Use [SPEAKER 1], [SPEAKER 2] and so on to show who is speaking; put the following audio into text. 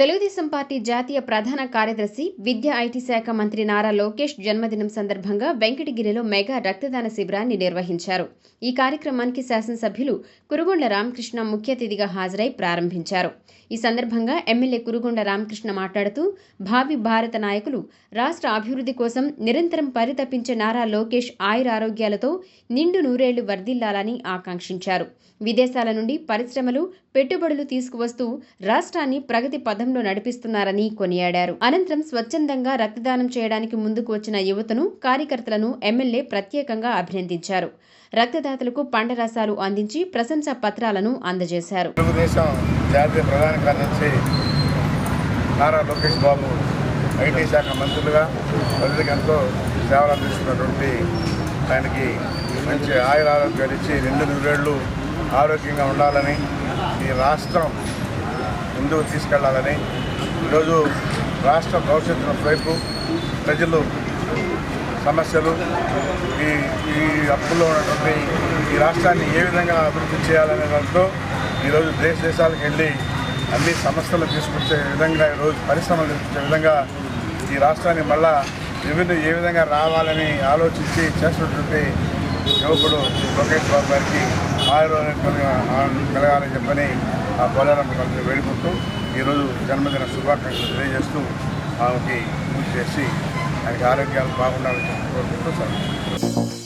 [SPEAKER 1] Telugu Desam party జాతీయ ప్రధాన కార్యదర్శి విద్యా ఐటీ శాఖ మంత్రి నారా లోకేష్ జన్మదినం సందర్భంగా వెంకటగిరిలో మెగా రక్తదాన శిబిరాన్ని నిర్వహించారు. ఈ కార్యక్రమానికి శాసనసభ్యులు కురుగొండ రామకృష్ణ ముఖ్య అతిథిగా హాజరై ప్రారంభించారు. ఈ సందర్భంగా ఎమ్మెల్యే కురుగొండ రామకృష్ణ మాట్లాడుతూ భావి భారత నాయకులు రాష్ట్ర అభివృద్ధి కోసం నిరంతరం పరితపించే నారా లోకేష్ ఆయురారోగ్యాలతో నిండు నూరేళ్ళు వర్ధిల్లాలని ఆకాంక్షించారు. విదేశాల నుండి పరిశ్రమలు పెట్టుబడులు తీసుకువస్తూ రాష్ట్రాన్ని ప్రగతి పథంలో నడిపిస్తున్నారని కొనియాడారు. అనంతరం స్వచ్ఛందంగా రక్తదానం చేయడానికి ముందుకు వచ్చిన యువతను కార్యకర్తలను ఎమ్మెల్యే ప్రత్యేకంగా అభినందించారు. రక్తదాతలకు పండరసాలు అందించి ప్రశంసా పత్రాలను అందజేశారు.
[SPEAKER 2] జాతీయ ప్రధాన కార్యదర్శి నారా లోకేష్ బాబు ఐటీ శాఖ మంత్రులుగా ప్రజలకు ఎంతో సేవలు అందిస్తున్నటువంటి ఆయనకి మంచి ఆయురారోగ్యాలు ఇచ్చి రెండు నూరేళ్ళు ఆరోగ్యంగా ఉండాలని ఈ రాష్ట్రం ముందుకు తీసుకెళ్ళాలని. ఈరోజు రాష్ట్ర భవిష్యత్తు వైపు ప్రజలు సమస్యలు ఈ ఈ అప్పుల్లో ఉన్నటువంటి ఈ రాష్ట్రాన్ని ఏ విధంగా అభివృద్ధి చేయాలనే దాంట్లో ఈరోజు దేశ దేశాలకు వెళ్ళి అన్ని సమస్యలు తీసుకొచ్చే విధంగా ఈరోజు పరిశ్రమలు తీసుకొచ్చే విధంగా ఈ రాష్ట్రాన్ని మళ్ళా రెవెన్యూ ఏ విధంగా రావాలని ఆలోచించి చేస్తున్నటువంటి యువకుడు లోకేష్ బాబు గారికి ఆయుర్వేదం కలగాలని చెప్పని ఆ పోలారం కలిసి వేడుకుంటూ ఈరోజు జన్మదిన శుభాకాంక్షలు తెలియజేస్తూ ఆమెకి పూజ చేసి ఆయనకి ఆరోగ్యాలు బాగుండాలని చెప్పి కోరుకుంటూ సెలవు.